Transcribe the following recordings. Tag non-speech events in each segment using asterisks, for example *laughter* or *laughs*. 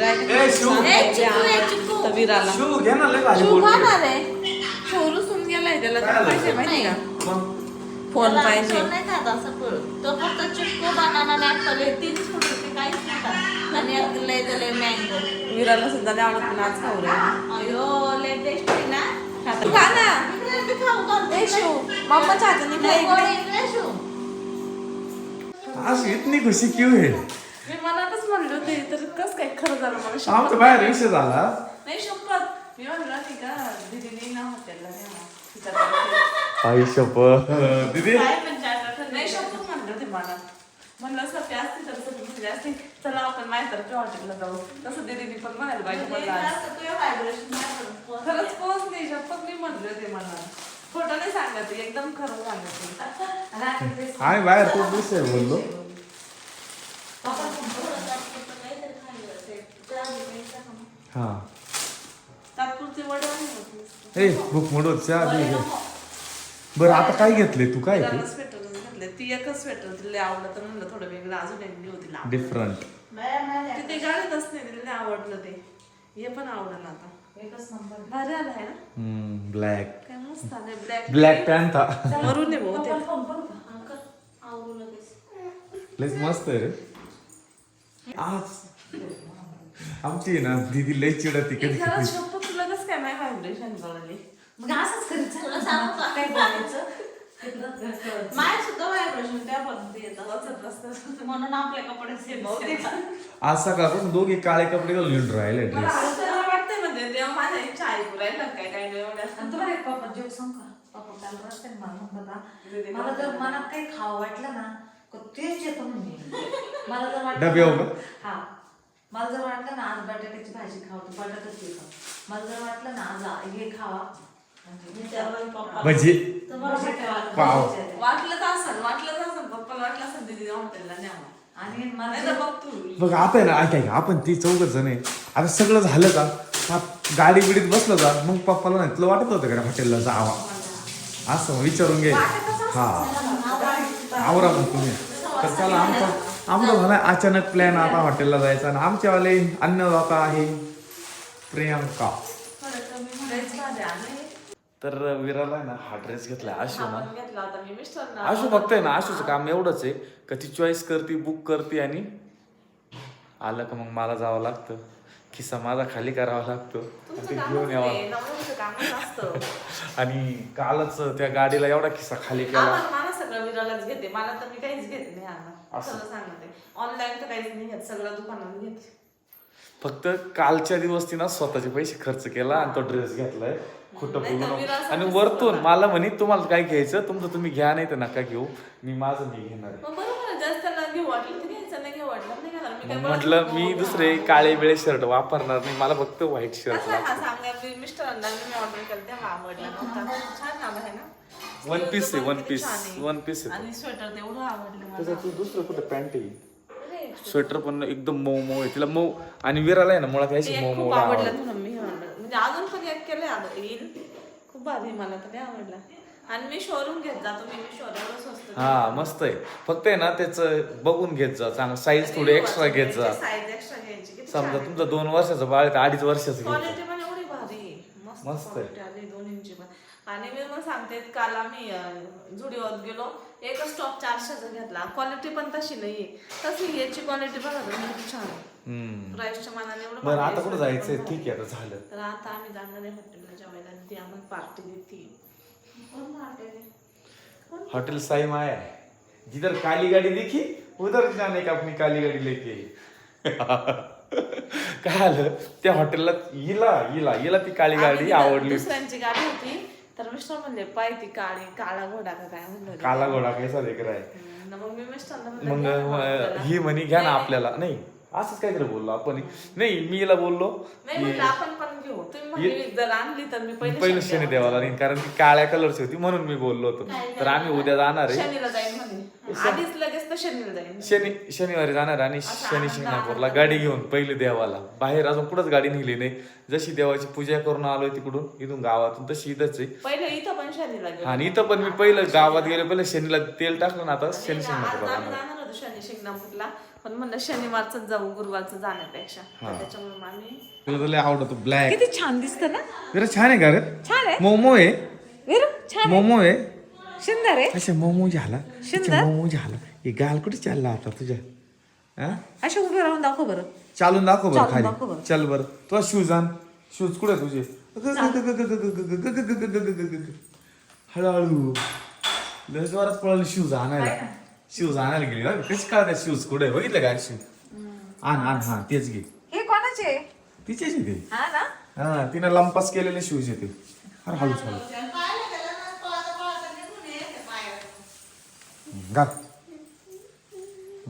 ए, शिव. घे ना लय भारी बोलते. आहे गेलाय त्याला काय? पाहिजे माहिती का फोन त्याला पाहिजे नाही खात असं फळ. तो फक्त चिक्कू बनाना आणि ऍपल हे तीनच fruit होते, काहीच नाही खात. आणि लय झालंय मँगो विराला सुद्धा नाही आवडत पण आज खाऊ रे अयो लेटेस्ट आहे ना खातो. खा ना इकडे बी खाऊ घालते. ए शिव मम्माच्या हाताने खा लय इकडे. शिव. आज इतनी खुशी क्यों है मी मनातच म्हणले होते तर कस काय खरं झालं? मला शपथ आमचा बाहेर विषय झाला. नाही शपथ मी म्हणलं नाही का दीदीने ना. हॉटेलला आई शपथ दीदी? काय म्हणजे आता नाही शपथ म्हणलं होते मला. म्हणलं सत्य असते तर सगळी म्हणले असते. चला आपण हॉटेलला जाऊ. तसं दीदीने पण म्हणायला पाहिजे म्हणजे मला. आज. खरंच पोच नाही शपथ मी म्हणले होते मला. खोटं नाही सांगत एकदम खरं सांगत. आम्ही बाहेर खूप विषय बोललो. हा. होत. ए भूक मोडो चहा दे ग. बरं आता काय घेतले तू? काय स्वेटर घातले ती एकच स्वेटर तिला आवडत म्हणलं थोडं वेगळं अजून एक घेऊ तिला. डिफरंट माझ्या तिथे गाडीतच नाही तिला नाही आवडलं ते. हे पण आवडलं आता. भारी आलं आहे ना ब्लॅक काय मस्त आलंय ब्लॅक ब्लॅक मरून आहे बहुतेक. लयच मस्त आहे रे. आज. आमची ना दीदी लय चिडती कधी खरं शपथ तुला कसं काय नाही व्हायब्रेशन कळली मग असंच करीत तुला सांगू का? काय बोलायचं? माय सुद्धा व्हायब्रेशन त्यापर्यंत येतात वाचत असतं म्हणून आपले कपडे सेम आज सकाळपासून दोघे काळे कपडे घालून राहिले ड्रेस हसायला वाटतंय म्हणजे तेव्हा माझ्या इच्छा ऐकू राहिलं काय काय नाही तुला एक पप्पा जोक सांग का पप्पा काल रस्त्याने मला "हा, मला जर मनात काही खावं वाटलं ना तर तेच येतं म्हणजे मला जर वाटलं डब्यावर का? हा. मला जर वाटलं ना आज बटाट्याची भाजी खावं तर बटाटाच खावं मला जर वाटलं ना आज आ- हे खावा. म्हणजे भजी. खावा. वाटलंच वाटलंच पप्पाला वाटलं हॉटेलला न्यावं. आणि नाही मला तर बघ तू बघ आता आहे ना ऐक ऐक. आपण ती चौघ जण आहे. आता सगळं झालं का? गाडी बिडीत बसलं का? मग पप्पाला नाही तुला वाटत होतं का हॉटेलला जावा? असं विचारून घे. हा. आवरा तुम्ही. तर चला आमचा आमचा झाला अचानक प्लॅन आता हॉटेलला जायचा आणि आमच्यावाले अन्नदाता आहे प्रियांका. तर विराला आहे ना हा ड्रेस घेतला आशू ना आपण घेतला होता मी मिस्टर आशू फक्त आहे ना आशूचं काम एवढंच आहे का ती चॉईस करते बुक करते आणि आलं का मग मला जावं लागतं. खिस्सा माझा खाली करावा लागतो. आणि ते घेऊन यावं. कामच असतं. *laughs* आणि कालच त्या गाडीला एवढा खिस्सा खाली केला. आम्हाला विरालाच घेते. मला तर मी काहीच घेत नाही आता असं. सगळं सांगते. ऑनलाईन तर काहीच नाही घेत. सगळं दुकानात घेते. फक्त कालच्या दिवस तिनं स्वतःचे पैसे खर्च केला आणि तो ड्रेस घेतलाय. खोटं नाही तर बोलू विरासाठी नको. आणि वरतून मला म्हणे तुम्हाला काय घ्यायचं? तुमचं तुम्ही घ्या नाही तर नका घेऊ. मी माझं मी घेणार. आहे मग बरोबर आहे, जास्त त्याला घेऊ वाटलं तर घ्यायचं नाही घेऊ वाटलं नाही घेणार. मी काय मग बोलत म्हटलं नको, मी. दुसरे काळे बिळे शर्ट वापरणार नाही. मला फक्त व्हाईट शर्ट असं हा सांगा मी मिस्टरांना मी ऑर्डर केलं तेव्हा आवडला. नव्हता छान नाव आहे ना? वन पीस आहे वन पीस. वन पीस आहे. आणि स्वेटर तेवढं आवडलं मला. त्याचं तू दुसरं कुठं पॅन्ट आहे? स्वेटर पण एकदम मऊ मऊ आहे. तिला मऊ आणि विराला आहे ना मुळात ते यायची एक मऊ खूप मऊ आवडलं. म्हणून मी हे ऑर्डर म्हणजे अजून पण एक आता येईल. खूप भारी मला तर आवडला. आणि मी शोरूम घेत जातो मी मी शोरूम स्वस्त हा मस्त आहे. फक्त आहे ना त्याचं बघून घेत जा चांगलं साईज थोडी एक्स्ट्रा घेत जा. साईज एक्स्ट्रा घ्यायची किती समजा तुमचं दोन वर्षाचं बाळ आहे तर अडीच वर्षाचं घ्यायचं क्वालिटी पण एवढी भारी आहे. मस्त मस्त आहे. आली दोन इंची पण. आणि मी मग सांगते काल आम्ही जुडिओत गेलो. एकच टॉप चारशेचा घेतला. क्वालिटी पण तशी नाहीये. तशी याची क्वालिटी बघा तुम्ही छान हम्म. प्राइसच्या मानाने एवढं बरं आता कुठं आहे. जायचंय? ठीक आहे आता झालं. तर आता आम्ही जाणार आहे हॉटेलला जेवायला. ती आम्हाला पार्टी देते. हॉटेल साई माया है जिधर काली गाड़ी दिखी उधर जाने का अपनी काली गाड़ी लेके *laughs* काय आलं? त्या हॉटेलला हिला हिला हिला ती काळी गाडी आवडली. दुसऱ्यांची गाडी होती. तर मिस्टर म्हणले पाय ती काळी काळा घोडा का काय? म्हणलं काला घोडा रहा है हम्म, मग मी मिस्टरला म्हणलं, मग घ्या ना अं, आपल्याला. ही म्हणी घ्या ना आपल्याला. नाही असंच काहीतरी बोललो आपण. नाही मी हिला बोललो. नाही की म्हणलं आपण पण घेऊ. तुम्ही म्हणले जर आणली तर मी पहिले पहिलं शनी देवाला नाही कारण ती काळ्या कलरची होती म्हणून मी बोललो होतो. तर आम्ही उद्या जाणार आहे. शनीला जाईन म्हणे आधीच लगेच तर शनीला जाईन. शनी शनिवारी जाणार आणि शनी शिंगणापूरला गाडी घेऊन पहिले देवाला. बाहेर अजून कुठंच गाडी नेली नाही. जशी देवाची पूजा करून आलोय तिकडून इथून गावातून तशी इथंच आहे. पहिले इथं पण शनीला गेलो. आणि इथं पण मी पहिलं गावात गेलो. पहिलं शनीला तेल टाकलं ना आता शनी शिंगणापूरला शनी शिंगणापूरला. पण म्हणलं शनिवारच जाऊ गुरुवारचं जाण्यापेक्षा. हा. त्याच्यामुळे आम्ही तुला तर लय आवडतो ब्लॅक किती छान दिसतं ना? विरा छान आहे का रे? छान आहे. मोमो आहे. विरू छान मोमो आहे. सुंदर आहे. अच्छा मोमो झाला. अच्छा, मोमो झाला. हे गाल कुठे चालला आता तुझ्या? हा? असे उभे राहून दाखव बरं. चालून दाखव बरं चालून दाखव खाली बरं. चल बरं. तुझा शूज आण. शूज कुठे आहे तुझे? हळूहळू. लय जोरात पळाली शूज आणायला. शूज आणायला गेली. ना कशी कळतात शूज कुठे? बघितलं का शूज आण आण हा तेच घे. हे कोणाचे? तिचेच आहे ते हा ना? हा तिने लंपास केलेले शूज येते अरे हळूच हळू. घाल.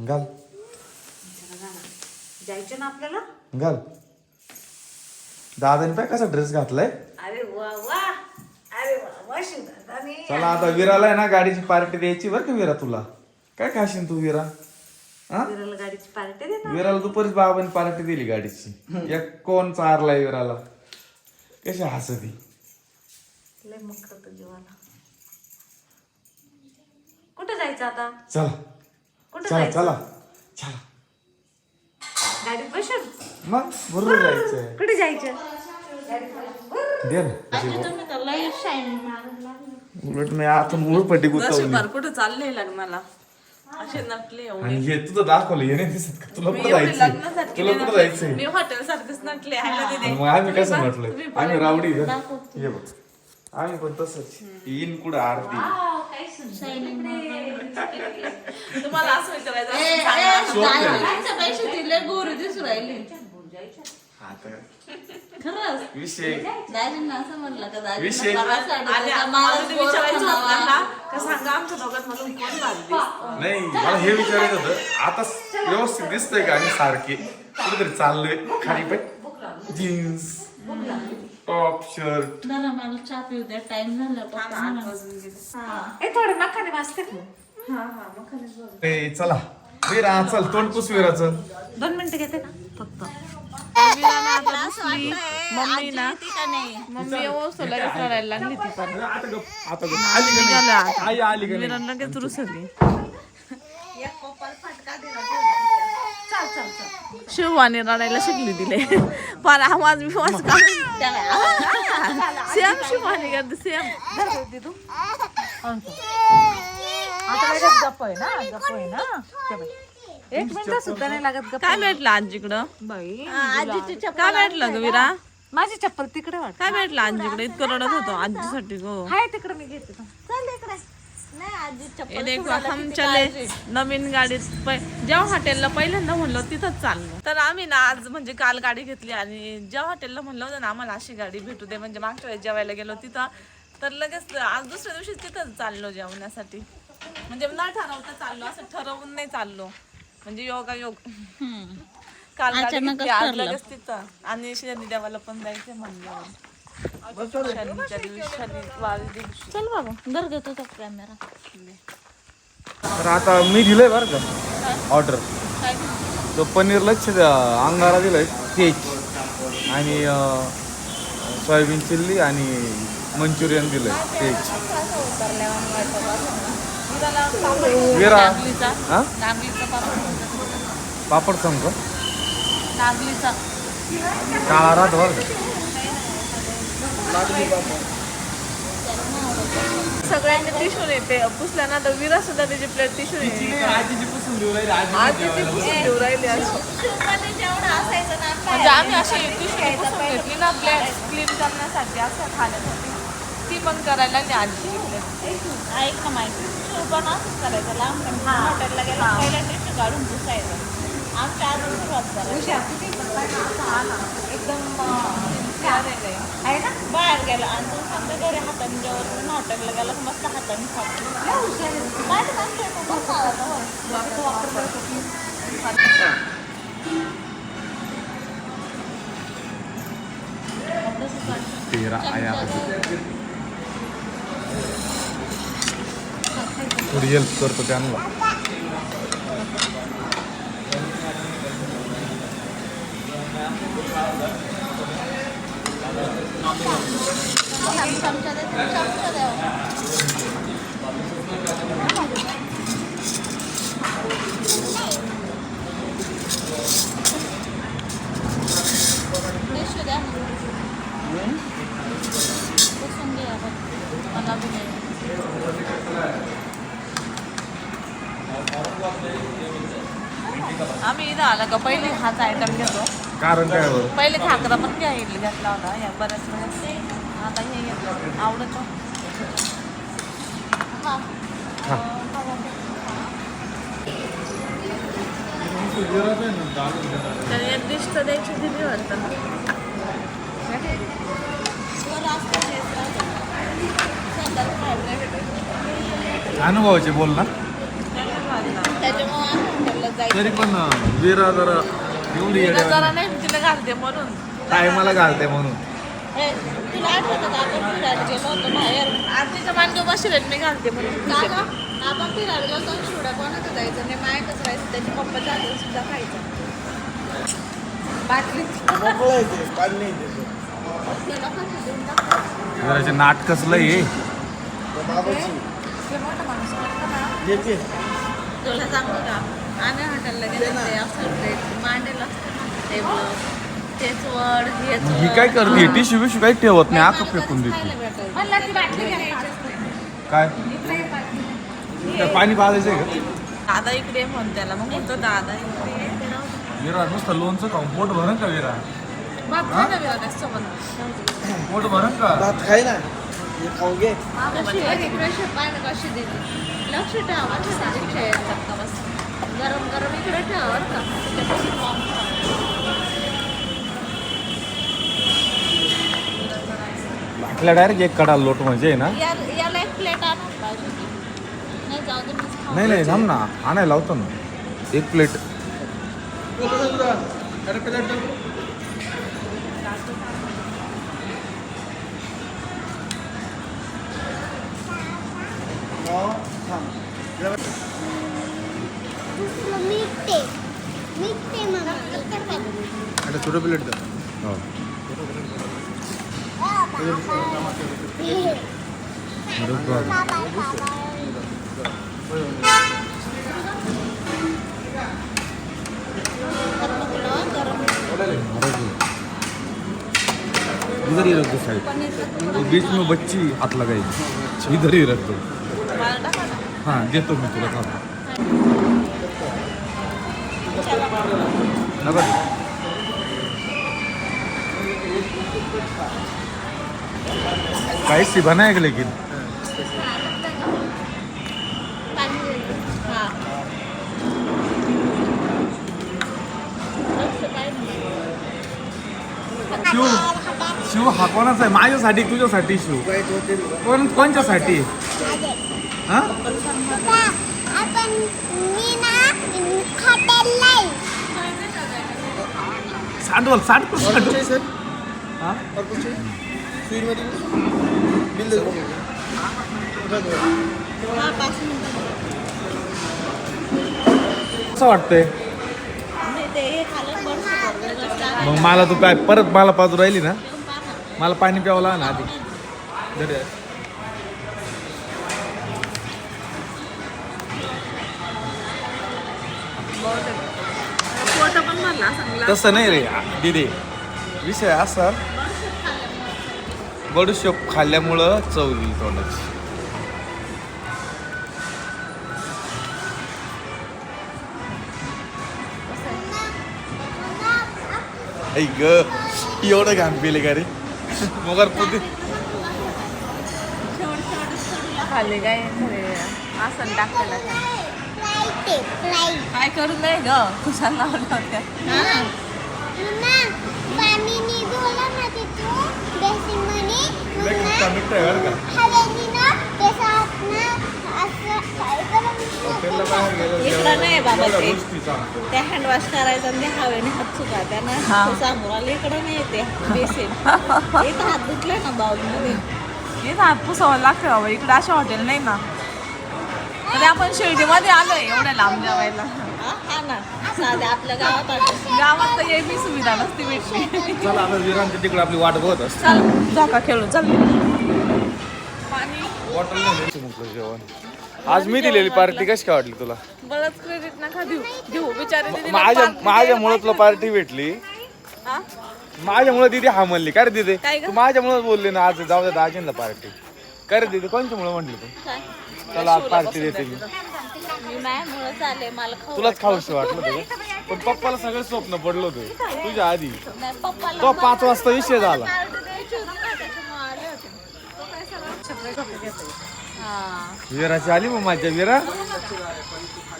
घाल. जायचं ना आपल्याला? घाल. दादाने पाय कसा ड्रेस घातलाय. अरे वा वा. अरे वा वा शिवदादानी. चला आता विराला आहे ना गाडीची पार्टी द्यायची बरं का विरा तुला? काय खाशील तू विरा? हा विराला गाडीची पार्टी दे ना. विराला दुपारीच बाबाने पार्टी दिली गाडीची. एक कोण चारलाय विराला. कशी हसती? लय मग करतो जीवाला. कुठं जायचं आता? चला. कुठं चला जायचं? चला. चला. गाडीत बसून? मग बरोबर जायचंय. कुठे जायचं? दे ना. तुम्ही तर लय शाईन. मारून लागले उलट मी आतून उलपट्टी गुतवली. नशीब कुठं चाललंय लग्नाला? असे नटले एवढे. आणि हे तुझं दाखवलं हे नाही दिसत का? तुला मी कुठं एवढी जायचंय? लग्नासाठी तुला कुठं जायचंय? मी हॉटेल सारखंच नटले मग आम्ही कसं म्हटलंय आम्ही रावडी. हे बघ. आम्ही पण तसंच. येईन कुठं आरती? तुम्हाला असं विचारायचं असेल सांगा. पैसे दिले गोरी दिसू राहिली. आता खरंच. विषय. दाजींना असं म्हणलं का दाजी? विषय- आणि आम्हाला ते विचारायचं होतं ना का सांगा आमच्या दोघात मधून कोण भारी दिसतं? नाही मला हे विचारायचं होतं आता व्यवस्थित दिसतंय का आम्ही सारखे? कुठेतरी चाललोय खाली पाय जीन्स टॉप शर्ट. जरा मला चहा पिऊ द्या. टाइम झाला हा ना, आठ वाजून गेले. ए थोडे नखाने वाजते का? हा हा मग खरंच बरं. ए चला. विरा चल तोंड पुस विराचं. दोन मिनिटं घेते ना? फक्त. मम्मी ना का नाही? मम्मी येऊ लगेच रडायला लागली ती पण. आता गप आता गप आली का नाही? आई आली का नाही? विरान लगेच रुसली शिवानी रडायला शिकली तिले. पण आवाज मी वाज सेम शिवानी करते सेम आता गप्प आहे ना? गप्प आहे ना? ते. एक मिनिट सुद्धा नाही लागत काय भेटलं आजीकडं बाई काय भेटलं ग विरा? माझी चप्पल तिकडे वाट काय भेटलं आजीकडे इतकं रडत होतो आजीसाठी गो. हाय तिकडे मी घेते तो. नाही आजी चप्पल ये देखो हम चले नवीन गाडीत पै- जेव्हा हॉटेलला पहिल्यांदा म्हणलं तिथंच चाललो. तर आम्ही ना आज म्हणजे काल गाडी घेतली आणि जेव्हा हॉटेलला म्हणलं होतं ना आम्हाला अशी गाडी भेटू दे म्हणजे मागच्या वेळेस जेवायला गेलो तिथं तर लगेच आज दुसऱ्या दिवशी तिथंच चाललो जेवण्यासाठी म्हणजे न ठरवता चाललो असं ठरवून नाही चाललो. म्हणजे योगा योग. काल गाडी घेतली, आज लगेच तिथं. आणि शनी देवाला पण जायचं म्हणलं शनीच्या दिवशी चल बाबा घर घेतो तो कॅमेरा तर आता मी दिलंय बरं का ऑर्डर तो पनीर लक्ष अंगारा दिलाय तेज. आणि अं, सोयाबीन चिल्ली आणि मंचुरियन दिलंय तेज. विरा हा? नागलीचा पापड नागलीचा. काळा राहतो बरं का? सगळ्यांनी टिशून येते पुसल्या ना तर विरा सुद्धा त्याची प्लेट टिशून येते आजीची पुसून देऊ राहिली असं म्हणजे आम्ही अशी टिशून पुसून घेतली ना प्लेट क्लीन करण्यासाठी असं खाण्यासाठी. ती पण करायला लागली प्लेट ऐक ना माहिती तू पण असंच करायचं लांब हॉटेलला गेला पहिला टिश्यू काढून पुसायचं आमच्या आज सुरुवात करायची एकदम आहे ना बाहेर गेला आणि तू समजा घरी हाताने जेवण हॉटेलला गेला की मस्त हाताने खातो तेरा आया थोडी हेल्प करतो त्यांना Deixa eu olhar. Hum? Deixa eu olhar. दे चमचा द्यावा का? पहिले हाच आयटम घेतो. कारण काय बरं पहिले खाकरा पण घ्या इडली घेतला होता. या बऱ्याच वेळेस. आता हे घेतलं आवडतं? तर एक डिश तर द्यायची दिली वाटतं अनुभवाचे बोल ना त्याच्यामुळे आम्ही हॉटेलला जायचं तरी पण विरा जरा एवढी येड्या जरा नाही तिला घालते म्हणून. टायमाला घालते म्हणून. हे, तुला आठवतं का? आपण फिरायला गेलो होतो बाहेर. आज तिच्या मांडव बसले मी घालते म्हणून. का गं? आपण फिरायला गेलो होतो शिवड्या कोणाचं जायचं? नाही मायकच राहायचं त्याच्या पप्पाच्या सुद्धा खायचं. बाटली. जराचे नाट कसलं हे तुला सांगू का? आम्ही हॉटेलला गेलो ते असं प्लेट मांडेल असतं टेबल तेच वड हेच ही. काय करते? टिश्यू काही ठेवत नाही आक फेकून देते. मला ती बाटली काय? काय पाणी पाजायचंय का? दादा इकडे म्हण त्याला मग म्हणतो दादा इकडे. ये. विरा नुसतं लोणचं खाऊन पोट भरण का विरा बाप नाही ना विरा त्याच्यासोबत. पोट भरण का? भात खाय ना. हे खाऊ घे. कशी दिली. लक्ष ठेवा माझ्या आपल्या डायरेक्ट एक कडा लोट म्हणजे आहे ना या- याला एक प्लेट आणून पाहिजे होती. नाही जाऊ दे मीच खाऊ. नाही नाही थांब ना आणायला लावतो ना एक प्लेट मिठे मिठे मम्मा आता छोटं प्लेट द्या हो इधर ही रख दो साइड। वो बीच में बच्ची हाथ लगाएगी इधर ही रख दो। मला टाका ना. हाँ देतो मी तुला नगर। देऊ. स्पाइसी बनाएगा लेकिन. शिव शिव हा कोणाचा आहे माझ्यासाठी तुझ्यासाठी शिव कोण कोणच्यासाठी हा आपण मी ना हॉटेलला सांडवल सांडवल सांडवल सर हा? और कुछ स्वीटमध्ये बिल हा. कसं वाटतंय. मग मला तू काय परत मला पाजू राहिली ना. मला पाणी प्यावं लागलं ना आधी दे रे. पोट पण भरला चांगला तसं नाही रे दिदी विषय असा बडूशेप खाल्ल्यामुळं चव येईल तोंडाची. ऐ ग एवढं घाम पिले का रे? मगर पुती खाल्ले काय खरे? आसन टाकलेला. काय. करू नये ग? खुशाल लावल्या होत्या. ना पाणी निघवलं ना तिथून? बेसिंगमध्ये इकडं नाही बाबा ते. ते हँडवॉश करायचं आणि हवेने हात चुका त्यांना. समोर आलं इकडं नाही ते बेसिन. *laughs* इथं हात धुतले ना इथं हात पुसावं लागतं बाबा. इकडे अशा हॉटेल नाही ना. तरी आपण शिर्डीमध्ये आलोय एवढ्या लांब जेवायला. हा ना. साधे आपल्या गावात तर ये बी सुविधा नसती भेटली. चला आता विरांच्या तिकडे आपली वाट बघत असते. चल झोका खेळू चल. पाणी. बॉटल नाही म्हटलं जेवण. आज मी दिलेली पार्टी कशी काय वाटली तुला? बरंच क्रेडिट नका देऊ. देऊ बिचारे दीदीला माझ्या पार्टी माझ्यामुळे तुला पार्टी भेटली. हा? माझ्यामुळे दिदी हा म्हणली काय रे दिदी. काय ग? तू माझ्यामुळे बोलली ना आज जाऊ दे दाजींना पार्टी. काय रे दीदी कोणच्या मुळे म्हटलं तू? चला आज पार्टी देते मी. मला खाऊ तुलाच खाऊशी वाटलं तुझं पण पप्पाला सगळं स्वप्न पडलं होतं. तुझ्या आधी. नाही पप्पाला तो पाच वाजता विषय झाला. पार्टी द्यायची होती ना, त्याच्यामुळं आले होते. हा. विराची आली मग माझ्या विरा?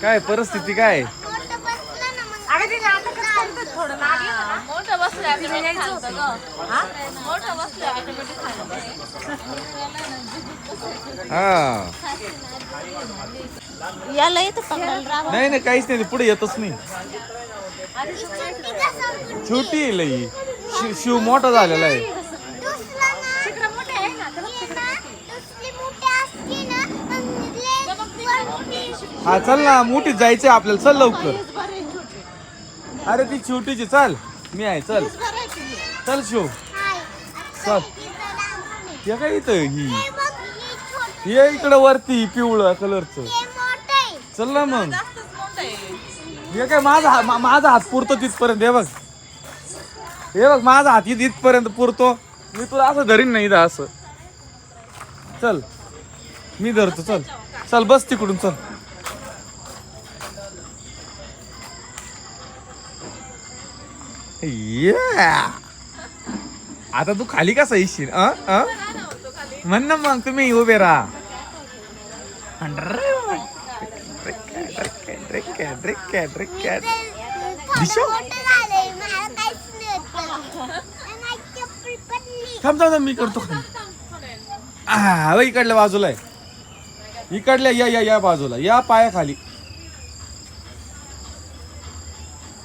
काय परिस्थिती काय मोठं बसलं ना मग अगं तिने आता कसं करतात थोडं लागलं ना? मोठं बसलं ऑटोमॅटिक ग. मोठं बसलं ऑटोमॅटिक हा. याला येतं पकडायला राहा नाही नाही काहीच नाही पुढे येतच नाही. छोटी आहे लई. शिव शिव मोठा झालेला आहे. हा चल ना मोठी जायचंय आपल्याला चल लवकर. अरे ती छोटीची चल. मी आहे चल. चल शिव. हाय. चल. हे काय इथं ही. हे इकडं वरती पिवळं कलरचं. चल ना मग. हे काय माझा हा- माझा हात पुरतो तिथपर्यंत. हे बघ. हे बघ माझा हात इथं इथपर्यंत पुरतो. मी तुला असं धरीन नाही इथं असं. चल. मी धरतो चल. चल बस तिकडून चल. आता तू खाली कसा येशील अ? अ? म्हण ना मग तुम्ही उभे राहा. थांब थांब थांब, मी करतो हा इकडल्या बाजूला आहे. इकडल्या या या या बाजूला. या पाया खाली.